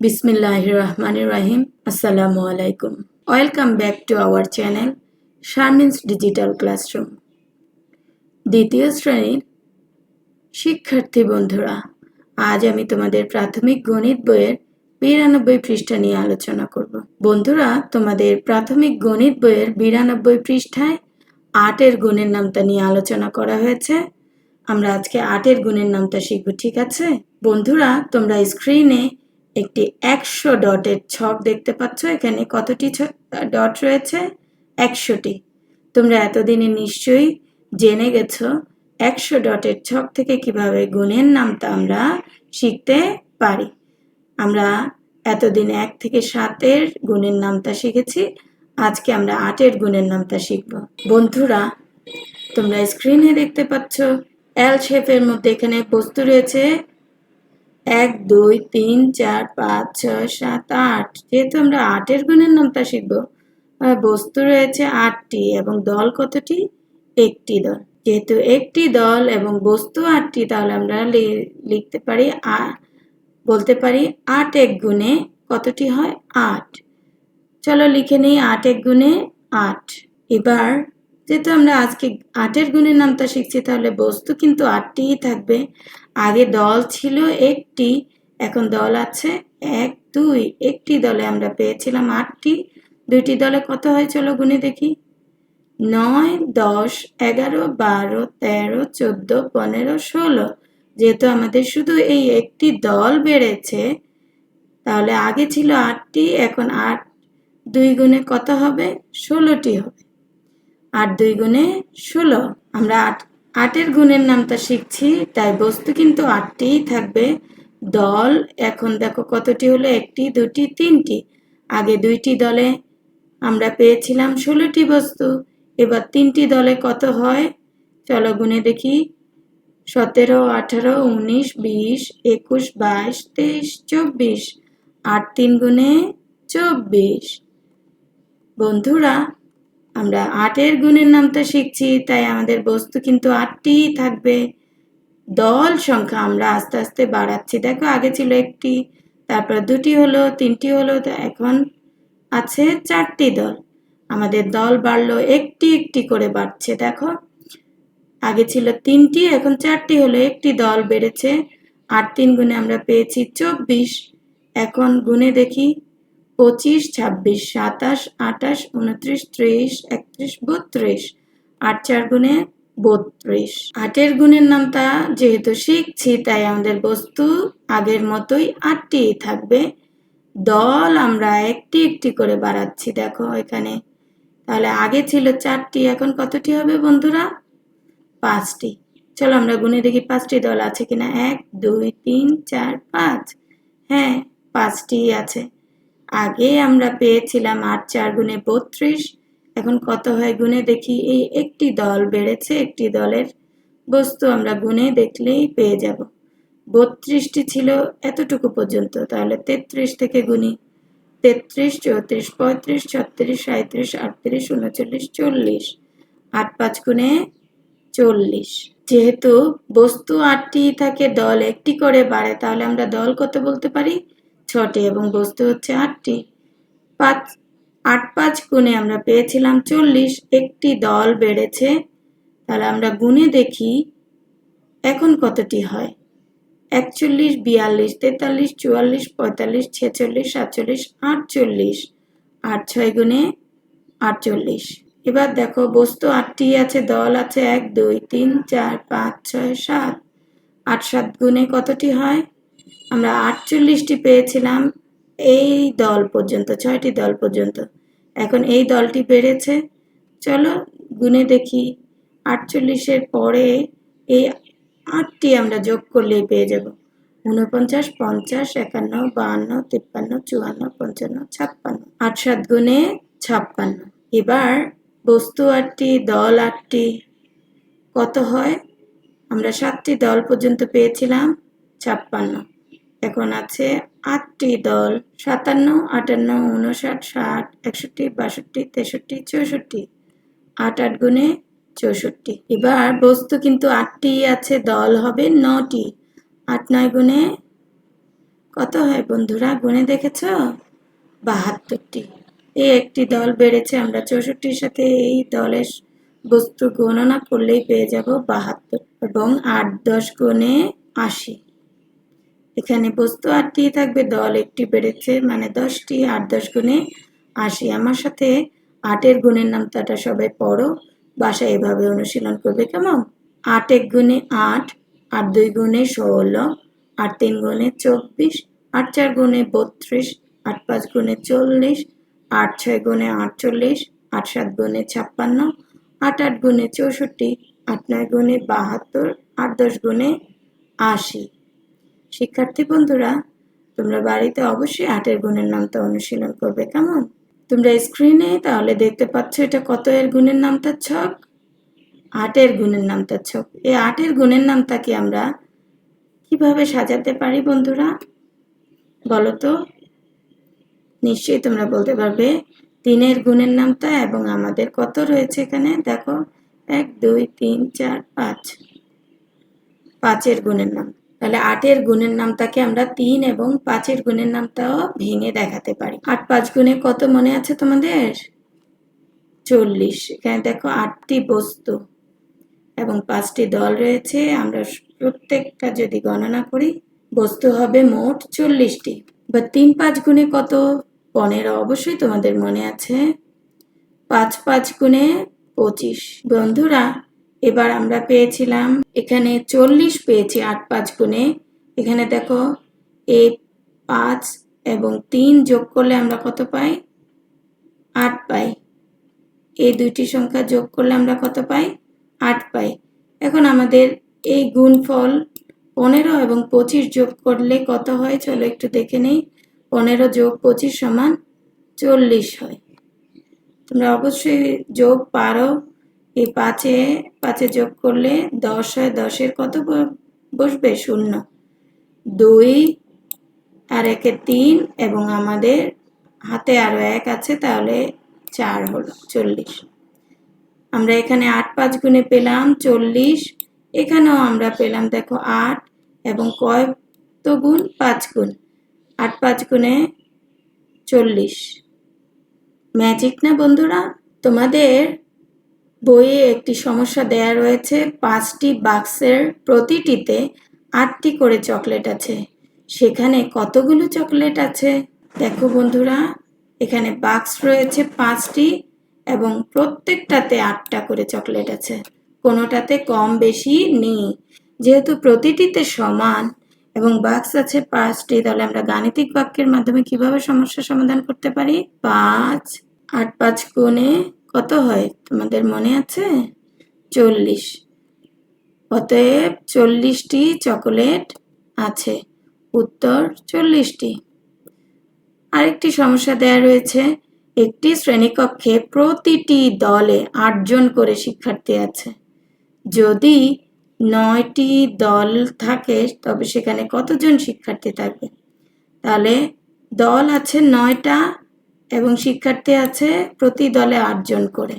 বিসমিল্লাহ রহমান রাহিম আসসালামু আলাইকুম welcome back to our channel Sharmin's digital classroom. দ্বিতীয় শ্রেণির শিক্ষার্থী বন্ধুরা, আজ আমি তোমাদের প্রাথমিক গণিত বইয়ের বিরানব্বই পৃষ্ঠা নিয়ে আলোচনা করব। বন্ধুরা, তোমাদের প্রাথমিক গণিত বইয়ের বিরানব্বই পৃষ্ঠায় আটের গুণের নামটা নিয়ে আলোচনা করা হয়েছে। আমরা আজকে আটের গুণের নামটা শিখব, ঠিক আছে? বন্ধুরা, তোমরা স্ক্রিনে একটি একশো ডটের ছক দেখতে পাচ্ছ। এখানে কতটি ডট রয়েছে? একশোটি। তোমরা এতদিনে নিশ্চয়ই জেনে গেছো, একশো ডটের ছক থেকে কীভাবে গুণের নামটা আমরা শিখতে পারি। আমরা এতদিন এক থেকে সাতের গুণের নামটা শিখেছি, আজকে আমরা আটের গুণের নামটা শিখব। বন্ধুরা, তোমরা স্ক্রিনে দেখতে পাচ্ছ এল শেপের মধ্যে এখানে বস্তু রয়েছে। এক, দুই, তিন, চার, পাঁচ, ছয়, সাত, আট। যেহেতু আমরা আটের গুণের নামটা শিখব বস্তু রয়েছে আটটি এবং দল কতটি? একটি দল। যেহেতু একটি দল এবং বস্তু আটটি, তাহলে আমরা লিখতে পারি বলতে পারি আট এক গুণে কতটি হয়? আট। চলো লিখে নিই আট এক গুণে আট। এবার যেহেতু আমরা আজকে আটের গুণের নামটা শিখছি, তাহলে বস্তু কিন্তু আটটিই থাকবে। আগে দল ছিল একটি, এখন দল আছে এক, দুই। একটি দলে আমরা পেয়েছিলাম আটটি। দুইটি দলে কত হয় চলো গুণে দেখি? নয়, দশ, এগারো, বারো, তেরো, চোদ্দ, পনেরো, ষোলো। যেহেতু আমাদের শুধু এই একটি দল বেড়েছে, তাহলে আগে ছিল আটটি, এখন আট। দুই গুণে কত হবে? ষোলোটি হবে। আট দুই গুণে ষোলো। আমরা আট, আটের গুণের নামটা শিখছি, তাই বস্তু কিন্তু আটটিই থাকবে। দল, এখন দেখো কতটি হলো? একটি, দুটি, তিনটি। আগে দুইটি দলে আমরা পেয়েছিলাম ষোলোটি বস্তু। এবার তিনটি দলে কত হয়? চলো গুণে দেখি। সতেরো, আঠারো, উনিশ, বিশ, একুশ, বাইশ, তেইশ, চব্বিশ। আট তিন গুণে চব্বিশ। বন্ধুরা আমরা আটের গুণের নামটা শিখছি, তাই আমাদের বস্তু কিন্তু আটটিই থাকবে। দল সংখ্যা আমরা আস্তে আস্তে বাড়াচ্ছি। দেখো আগে ছিল একটি, তারপর দুটি হলো, তিনটি হলো, তা এখন আছে চারটি দল। আমাদের দল বাড়লো, একটি একটি করে বাড়ছে। দেখো, আগে ছিল তিনটি, এখন চারটি হলো, একটি দল বেড়েছে। আট তিন গুণে আমরা পেয়েছি চব্বিশ। এখন গুণে দেখি পঁচিশ, ছাব্বিশ, সাতাশ, আঠাশ, উনত্রিশ, ত্রিশ, একত্রিশ, বত্রিশ, আট, চার গুণে বত্রিশ। আটের গুণের নামটা যেহেতু শিখছি, তাই আমাদের বস্তু আগের মতোই আটটি থাকবে। দল আমরা একটি একটি করে বাড়াচ্ছি, দেখো এখানে। তাহলে আগে ছিল চারটি, এখন কতটি হবে বন্ধুরা? পাঁচটি। চলো আমরা গুনে দেখি পাঁচটি দল আছে কিনা। এক, দুই, তিন, চার, পাঁচ। হ্যাঁ পাঁচটি আছে। আগে আমরা পেয়েছিলাম আট, চার গুণে বত্রিশ। এখন কত হয় গুণে দেখি এই একটি দল বেড়েছে, একটি দলের বস্তু আমরা গুণে দেখলেই পেয়ে যাব। বত্রিশটি ছিল এতটুকু পর্যন্ত, তাহলে তেত্রিশ থেকে গুণি। তেত্রিশ, চৌত্রিশ, পঁয়ত্রিশ, ছত্রিশ সাঁত্রিশ আটত্রিশ, উনচল্লিশ, চল্লিশ। আট, পাঁচ গুণে চল্লিশ। যেহেতু বস্তু আটটি থাকে দল একটি করে বাড়ে, তাহলে আমরা দল কত বলতে পারি? ছটি এবং বস্তু হচ্ছে আটটি। পাঁচ, আট পাঁচ গুণে আমরা পেয়েছিলাম চল্লিশ, একটি দল বেড়েছে। তাহলে আমরা গুণে দেখি এখন কতটি হয়। একচল্লিশ, বিয়াল্লিশ, তেতাল্লিশ, চুয়াল্লিশ, পঁয়তাল্লিশ, ছেচল্লিশ, সাতচল্লিশ, আটচল্লিশ। আট ছয় গুণে আটচল্লিশ। এবার দেখো, বস্তু আটটি আছে, দল আছে এক, দুই, তিন, চার, পাঁচ, ছয়, সাত। আট সাত গুণে কতটি হয়? আমরা আটচল্লিশটি পেয়েছিলাম এই দল পর্যন্ত, ছয়টি দল পর্যন্ত। এখন এই দলটি বেড়েছে। চলো গুণে দেখি। আটচল্লিশের পরে এই আটটি আমরা যোগ করলেই পেয়ে যাব। উনপঞ্চাশ পঞ্চাশ, একান্ন, বাহান্ন, তিপ্পান্ন, চুয়ান্ন, পঞ্চান্ন, ছাপ্পান্ন। আট সাত গুণে ছাপ্পান্ন। এবার বস্তু আটটি, দল আটটি। কত হয়? আমরা সাতটি দল পর্যন্ত পেয়েছিলাম, ছাপ্পান্ন। এখন আছে আটটি দল, সাতান্ন, আটান্ন, উনষাট, ষাট, একষট্টি, বাষট্টি, তেষট্টি, চৌষট্টি, আট আট গুণে চৌষট্টি। এবার বস্তু কিন্তু আটটি আছে, দল হবে নটি। আট নয় গুণে কত হয় বন্ধুরা গুনে দেখেছ? বাহাত্তরটি। এই একটি দল বেড়েছে, আমরা চৌষট্টির সাথে এই দলের বস্তু গণনা করলেই পেয়ে যাব বাহাত্তর এবং আট দশ গুণে আশি। এখানে বস্তু আটটি থাকবে, দল একটি বেড়েছে মানে দশটি, আট, দশ গুণে আশি। আমার সাথে আটের গুণের নামতাটা সবাই পড়ো, বাসায় এভাবে অনুশীলন করবে কেমন? আট এক গুণে আট আট দুই গুণে ষোলো, আট তিন গুণে চব্বিশ, আট চার গুণে বত্রিশ, আট পাঁচ গুণে চল্লিশ, আট ছয় গুণে আটচল্লিশ, আট সাত গুণে ছাপ্পান্ন, আট আট গুণে চৌষট্টি, আট নয় গুণে বাহাত্তর, আট দশ গুণে আশি। শিক্ষার্থী বন্ধুরা, তোমরা বাড়িতে অবশ্যই আটের গুণের নামটা অনুশীলন করবে, কেমন? তোমরা স্ক্রিনে তাহলে দেখতে পাচ্ছ এটা কত এর গুণের নামটা ছক? আটের গুণের নামটা ছক। এই আটের গুণের নামটাকে আমরা কীভাবে সাজাতে পারি বন্ধুরা? বলো তো। নিশ্চয়ই তোমরা বলতে পারবে তিনের গুণের নামটা এবং আমাদের কত রয়েছে এখানে? দেখো, এক, দুই, তিন, চার, পাঁচ। পাঁচের গুণের নাম। তাহলে আটের গুণের নামটাকে আমরা তিন এবং পাঁচের গুণের নামটাও ভেঙে দেখাতে পারি। আট পাঁচ গুণে কত মনে আছে তোমাদের? চল্লিশ। এখানে দেখো আটটি বস্তু এবং পাঁচটি দল রয়েছে। আমরা প্রত্যেকটা যদি গণনা করি, বস্তু হবে মোট চল্লিশটি। বা তিন পাঁচ গুণে কত? পনেরো। অবশ্যই তোমাদের মনে আছে। পাঁচ পাঁচ গুণে পঁচিশ। বন্ধুরা এবার আমরা পেয়েছিলাম, এখানে চল্লিশ পেয়েছি আট পাঁচ গুণে। এখানে দেখো, এ পাঁচ এবং তিন যোগ করলে আমরা কত পাই? আট পাই। এই দুইটি সংখ্যা যোগ করলে আমরা কত পাই? আট পাই। এখন আমাদের এই গুণফল পনেরো এবং পঁচিশ যোগ করলে কত হয়? চলো একটু দেখে নেই। পনেরো যোগ পঁচিশ সমান চল্লিশ হয়। তোমরা অবশ্যই যোগ পারো। এই পাঁচে পাঁচে যোগ করলে দশ হয়, দশের কত বসবে? শূন্য। দুই আর একে তিন এবং আমাদের হাতে আরও এক আছে, তাহলে চার হলো চল্লিশ। আমরা এখানে আট, পাঁচ গুণে পেলাম চল্লিশ। এখানেও আমরা পেলাম, দেখো, আট এবং কয় তো গুণ? পাঁচ গুণ। আট, পাঁচ গুণে চল্লিশ। ম্যাজিক না বন্ধুরা? তোমাদের বইয়ে একটি সমস্যা দেয়া রয়েছে, পাঁচটি বাক্সের প্রতিটিতে আটটি করে চকলেট আছে। সেখানে কতগুলো চকলেট আছে? দেখো বন্ধুরা, এখানে বাক্স রয়েছে পাঁচটি এবং প্রত্যেকটাতে আটটা করে চকলেট আছে। কোনোটাতে কম বেশি নেই। যেহেতু প্রতিটিতে সমান এবং বাক্স আছে পাঁচটি, তাহলে আমরা গাণিতিক বাক্যের মাধ্যমে কীভাবে সমস্যা সমাধান করতে পারি? পাঁচ, আট, পাঁচ, গুণে কত হয় তোমাদের মনে আছে? চল্লিশ। অতএব চল্লিশটি চকোলেট আছে। উত্তর চল্লিশটি। আরেকটি সমস্যা দেয়া রয়েছে, একটি শ্রেণীকক্ষে প্রতিটি দলে আটজন করে শিক্ষার্থী আছে। যদি নয়টি দল থাকে, তবে সেখানে কতজন শিক্ষার্থী থাকবে? তাহলে দল আছে নয়টা এবং শিক্ষার্থী আছে প্রতি দলে আটজন করে।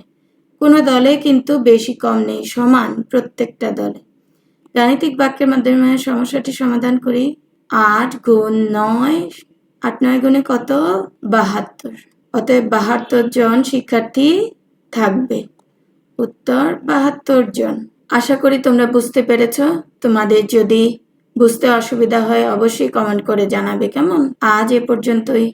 কোনো দলে কিন্তু বেশি কম নেই, সমান প্রত্যেকটা দলে। গাণিতিক বাক্যের মাধ্যমে সমস্যাটি সমাধান করি। আট গুণ নয়, আট নয় গুণে কত? বাহাত্তর। অতএব বাহাত্তর জন শিক্ষার্থী থাকবে। উত্তর, বাহাত্তর জন। আশা করি তোমরা বুঝতে পেরেছ। তোমাদের যদি বুঝতে অসুবিধা হয়, অবশ্যই কমেন্ট করে জানাবে, কেমন? আজ এ পর্যন্তই।